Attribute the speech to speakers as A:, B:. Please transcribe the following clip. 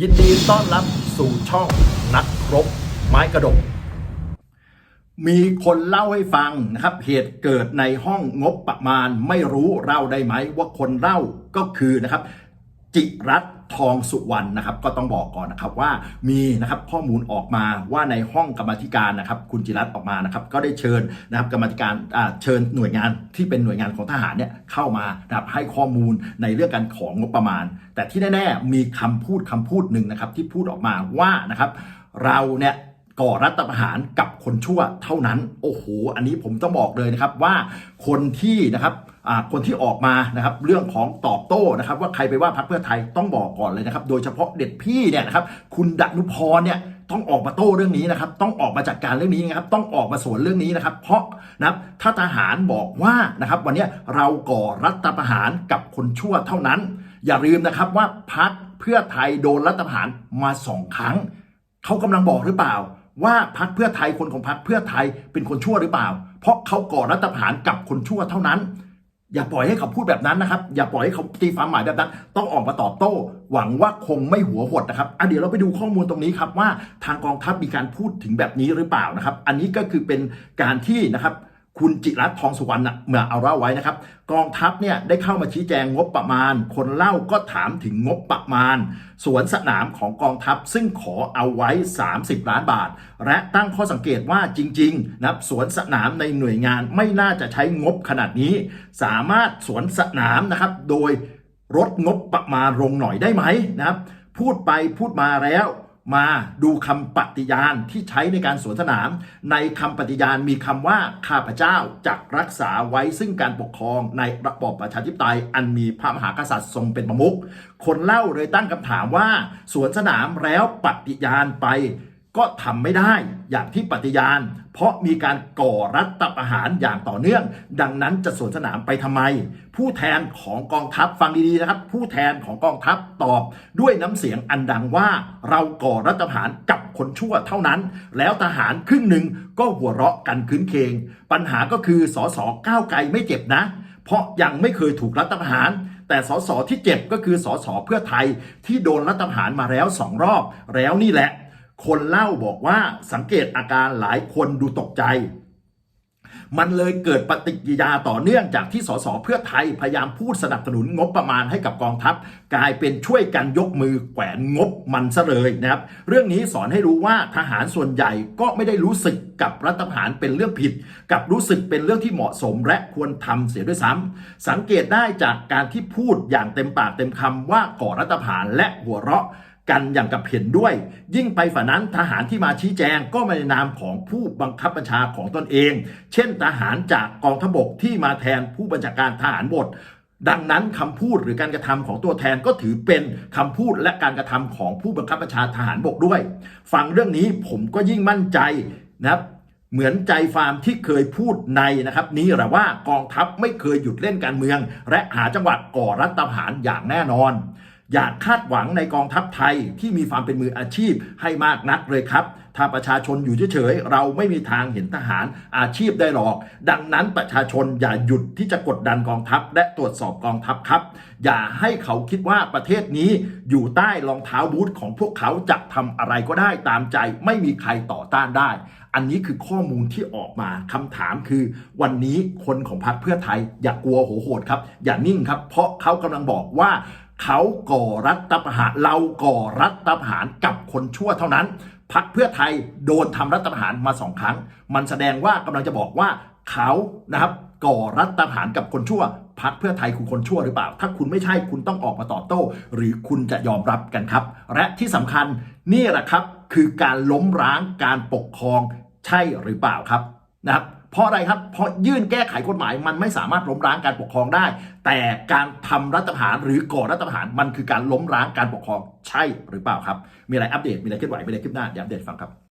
A: ยินดีต้อนรับสู่ช่องนักรบไม้กระดก มีคนเล่าให้ฟังนะครับ เหตุเกิดในห้องงบประมาณไม่รู้เล่าได้ไหมว่าคนเล่าก็คือนะครับ จิรัตทองสุวรรณนะครับก็ต้องบอกก่อนนะครับว่ามีนะครับข้อมูลออกมาว่าในห้องกรรมธิการนะครับคุณจิรัตออกมานะครับก็ได้เชิญนะครับกรรมธิการเชิญหน่วยงานที่เป็นหน่วยงานของทหารเนี่ยเข้ามานะครับให้ข้อมูลในเรื่องการของงบประมาณ แต่ที่แน่ๆมีคำพูดคำพูดหนึ่งนะครับที่พูดออกมาว่านะครับเราเนี่ยก่อรัฐประหารกับ คนชั่วเท่านั้น โอ้โห อันนี้ผมต้องบอกเลยนะครับว่าคนที่นะครับอ่าคนที่ออกมานะครับเรื่องของตอบโต้นะครับ ว่าใครไปว่าพรรคเพื่อไทยต้องบอกก่อนเลยนะครับ โดยเฉพาะเด็ดพี่เนี่ยนะครับคุณดนุพรเนี่ยต้องออกมาโต้เรื่องนี้นะครับ ต้องออกมาจัดการเรื่องนี้นะครับ ต้องออกมาสวนเรื่องนี้นะครับ เพราะนะครับถ้าทหารบอกว่านะครับ วันนี้เราก่อรัฐประหารกับคนชั่วเท่านั้น อย่าลืมนะครับว่าพรรคเพื่อไทยโดนรัฐประหารมาสองครั้งเขากำลังบอกหรือเปล่า ว่าพักเพื่อไทยคนของพักเพื่อไทยเป็นคนชั่วหรือเปล่า เพราะเขาก่อรัฐประหารกับคนชั่วเท่านั้น อย่าปล่อยให้เขาพูดแบบนั้นนะครับ อย่าปล่อยให้เขาตีความหมายแบบนั้น ต้องออกมาตอบโต้ หวังว่าคงไม่หัวหดนะครับอะเดี๋ยวเราไปดูข้อมูลตรงนี้ครับว่าทางกองทัพมีการพูดถึงแบบนี้หรือเปล่านะครับ อันนี้ก็คือเป็นการที่นะครับ คุณจิรัตน์ทองสุวรรณเมื่อเอาเล่าไว้นะครับ กองทัพเนี่ยได้เข้ามาชี้แจงงบประมาณ คนเล่าก็ถามถึงงบประมาณ สวนสนามของกองทัพซึ่งขอเอาไว้ 30 ล้านบาท และตั้งข้อสังเกตว่าจริงๆนะสวนสนามในหน่วยงานไม่น่าจะใช้งบขนาดนี้ สามารถสวนสนามนะครับโดยลดงบประมาณลงหน่อยได้ไหมนะครับพูดไปพูดมาแล้ว มาดูคำปฏิญาณที่ใช้ในการสวนสนาม ในคำปฏิญาณมีคำว่าข้าพเจ้าจักรักษาไว้ซึ่งการปกครองในระบอบประชาธิปไตย อันมีพระมหากษัตริย์ทรงเป็นประมุขคนเล่าเลยตั้งคำถามว่าสวนสนามแล้วปฏิญาณไป ก็ทำไม่ได้อย่างที่ปฏิญาณ เพราะมีการก่อรัฐประหารอย่างต่อเนื่อง ดังนั้นจะสวนสนามไปทำไม ผู้แทนของกองทัพฟังดีๆนะครับ ผู้แทนของกองทัพตอบด้วยน้ำเสียงอันดังว่าเราก่อรัฐประหารกับคนชั่วเท่านั้น แล้วทหารครึ่งหนึ่งก็หัวเราะกันคืนเคง ปัญหาก็คือสสก้าวไกลไม่เจ็บนะ เพราะยังไม่เคยถูกรัฐประหารแต่สสที่เจ็บก็คือสสเพื่อไทยที่โดนรัฐประหารมาแล้วสองรอบ แล้วนี่แหละ คนเล่าบอกว่าสังเกตอาการหลายคนดูตกใจ มันเลยเกิดปฏิกิริยาต่อเนื่องจากที่สสเพื่อไทยพยายามพูดสนับสนุนงบประมาณให้กับกองทัพ กลายเป็นช่วยกันยกมือแขวนงบมันซะเลยนะครับ เรื่องนี้สอนให้รู้ว่าทหารส่วนใหญ่ก็ไม่ได้รู้สึกกับรัฐประหารเป็นเรื่องผิด กับรู้สึกเป็นเรื่องที่เหมาะสมและควรทำเสียด้วยซ้ำสังเกตได้จากการที่พูดอย่างเต็มปากเต็มคำว่าก่อรัฐประหารและหัวเราะ กันอย่างกับเห็นด้วย ยิ่งไปฝ่านั้นทหารที่มาชี้แจงก็มาในนามของผู้บังคับบัญชาของตนเอง เช่นทหารจากกองทบกที่มาแทนผู้บัญชาการทหารบกดังนั้นคำพูดหรือการกระทำของตัวแทนก็ถือเป็นคำพูดและการกระทำของผู้บังคับบัญชาทหารบกด้วย ฟังเรื่องนี้ผมก็ยิ่งมั่นใจนะครับเหมือนใจฟาร์มที่เคยพูดในนะครับ นี้แหละว่ากองทัพไม่เคยหยุดเล่นการเมือง และหาจังหวัดก่อรัฐประหารอย่างแน่นอน อย่าคาดหวังในกองทัพไทยที่มีความเป็นมืออาชีพให้มากนักเลยครับ ถ้าประชาชนอยู่เฉยๆ เราไม่มีทางเห็นทหารอาชีพได้หรอก ดังนั้นประชาชนอย่าหยุดที่จะกดดันกองทัพ และตรวจสอบกองทัพครับ อย่าให้เขาคิดว่าประเทศนี้อยู่ใต้รองเท้าบูทของพวกเขาจะทำอะไรก็ได้ตามใจ ไม่มีใครต่อต้านได้ อันนี้คือข้อมูลที่ออกมาคำถามคือ วันนี้คนของพรรคเพื่อไทย อย่ากลัวโหโหดครับ อย่านิ่งครับ เพราะเขากำลังบอกว่า เขาก่อรัฐประหาร เราก่อรัฐประหารกับคนชั่วเท่านั้น พักเพื่อไทยโดนทำรัฐประหารมาสองครั้ง มันแสดงว่ากำลังจะบอกว่าเขานะครับก่อรัฐประหารกับคนชั่วพักเพื่อไทยคือคนชั่วหรือเปล่า ถ้าคุณไม่ใช่คุณต้องออกมาตอบโต้ หรือคุณจะยอมรับกันครับ และที่สำคัญนี่แหละครับ คือการล้มร้างการปกครองใช่หรือเปล่าครับนะครับ เพราะอะไรครับ เพราะยื่นแก้ไขกฎหมายมันไม่สามารถล้มล้างการปกครองได้ แต่การทำรัฐประหารหรือก่อรัฐประหารมันคือการล้มล้างการปกครองใช่หรือเปล่าครับ มีอะไรอัปเดตมีอะไรเคลื่อนไหวมีอะไรคืบหน้าเดี๋ยวอัปเดตฟังครับ